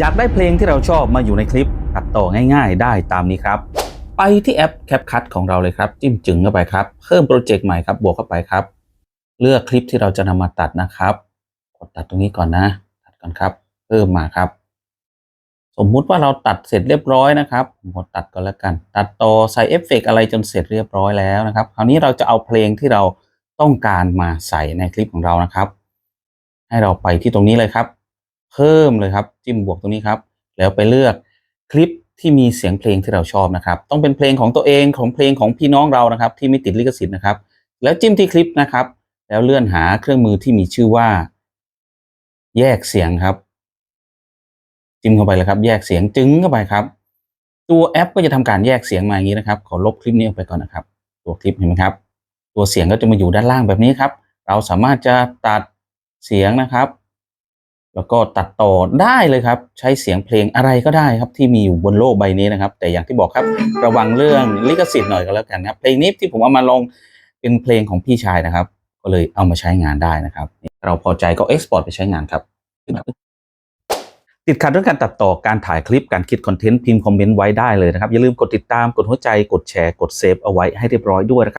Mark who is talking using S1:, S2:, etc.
S1: อยากได้เพลงที่เราชอบมาอยู่ในคลิปตัดต่อง่ายๆ ได้ตามนี้ครับ ไปที่แอป CapCut ของเราเลยครับ จิ้มจึงเข้าไปครับ เพิ่มโปรเจกต์ใหม่ครับ บวกเข้าไปครับ เลือกคลิปที่เราจะนำมาตัดนะครับ กดตัดตรงนี้ก่อนนะ ตัดก่อนครับ เพิ่มมาครับ สมมุติว่าเราตัดเสร็จเรียบร้อยนะครับผมกดตัดก่อนแล้วกัน ตัดต่อใส่เอฟเฟกต์อะไรจนเสร็จเรียบร้อยแล้วนะครับ คราวนี้เราจะเอาเพลงที่เราต้องการมาใส่ในคลิปของเรานะครับ ให้เราไปที่ตรงนี้เลยครับ เพิ่มเลยครับ จิ้มบวกตรงนี้ครับ แล้วไปเลือกคลิปที่มีเสียงเพลงที่เราชอบนะครับ ต้องเป็นเพลงของตัวเองของเพลงของพี่น้องเรานะครับ ที่ไม่ติดลิขสิทธิ์นะครับ แล้วจิ้มที่คลิปนะครับ แล้วเลื่อนหาเครื่องมือที่มีชื่อว่า แยกเสียงครับ จิ้มเข้าไปเลยครับ แยกเสียงจึงเข้าไปครับ ตัวแอปก็จะทำการแยกเสียงมาอย่างนี้นะครับ ขอลบคลิปนี้ออกไปก่อนนะครับ ตัวคลิปเห็นไหมครับ ตัวเสียงก็จะมาอยู่ด้านล่างแบบนี้ครับ เราสามารถจะตัดเสียงนะครับ แล้วก็ตัดต่อได้เลยครับ ใช้เสียงเพลงอะไรก็ได้ครับที่มีอยู่บนโลกใบนี้นะครับ แต่อย่างที่บอกครับระวังเรื่องลิขสิทธิ์หน่อยก็แล้วกันนะครับเพลงนี้ที่ผมเอามาลงเป็นเพลงของพี่ชายนะครับ ก็เลยเอามาใช้งานได้นะครับ เราพอใจก็เอ็กซ์พอร์ตไปใช้งานครับ ติดขัดเรื่องการตัดต่อการถ่ายคลิปการคิดคอนเทนต์พิมพ์คอมเมนต์ไว้ได้เลยนะครับอย่าลืมกดติดตามกดหัวใจกดแชร์กดเซฟเอาไว้ให้เรียบร้อยด้วยนะครับ